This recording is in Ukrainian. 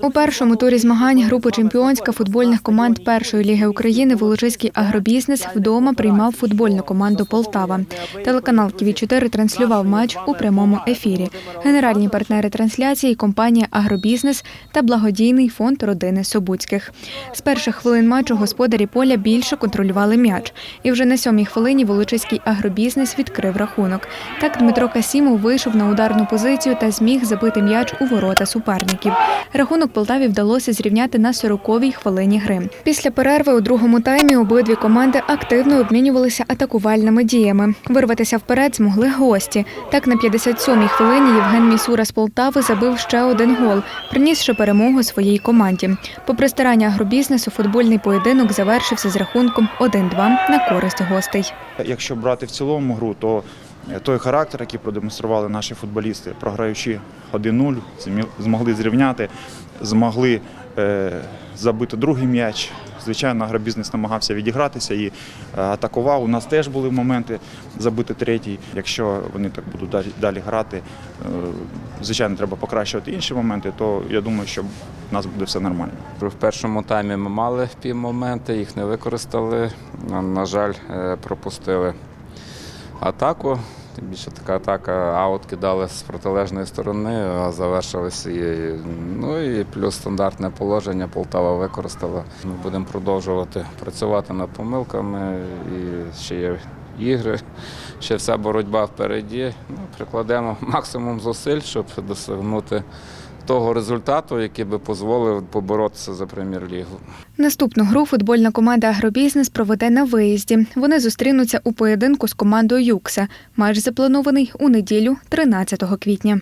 У першому турі змагань групи чемпіонська футбольних команд першої ліги України Волочиський агробізнес вдома приймав футбольну команду Полтава. Телеканал ТВ 4 транслював матч у прямому ефірі. Генеральні партнери трансляції компанія Агробізнес та благодійний фонд родини Собуцьких. З перших хвилин матчу господарі поля більше контролювали м'яч. І вже на сьомій хвилині Волочиський агробізнес відкрив рахунок. Так Дмитро Касімов вийшов на ударну позицію та зміг забити м'яч у ворота суперників. Рахунок Полтаві вдалося зрівняти на 40-й хвилині гри. Після перерви у другому таймі обидві команди активно обмінювалися атакувальними діями. Вирватися вперед змогли гості. Так на 57-й хвилині Євген Місура з Полтави забив ще один гол, принісши перемогу своїй команді. Попри старання агробізнесу, футбольний поєдинок завершився з рахунком 1-2 на користь гостей. Якщо брати в цілому гру, то той характер, який продемонстрували наші футболісти, програючи 1-0, змогли зрівняти, змогли е, забити другий м'яч. Звичайно, агробізнес намагався відігратися і е, атакував. У нас теж були моменти забити третій. Якщо вони так будуть далі, грати, е, звичайно, треба покращувати інші моменти, то я думаю, що в нас буде все нормально. В першому таймі ми мали півмоменти, їх не використали. На- жаль, е, пропустили атаку. Тим більше така атака аут кидали з протилежної сторони, а завершилися її. ну і плюс стандартне положення Полтава використала. Ми будемо продовжувати працювати над помилками і ще є ігри, ще вся боротьба впереді. Ну, прикладемо максимум зусиль, щоб досягнути того результату, який би дозволив поборотися за прем'єр-лігу. Наступну гру футбольна команда Агробізнес проведе на виїзді. Вони зустрінуться у поєдинку з командою Юкса. Матч запланований у неділю, 13 квітня.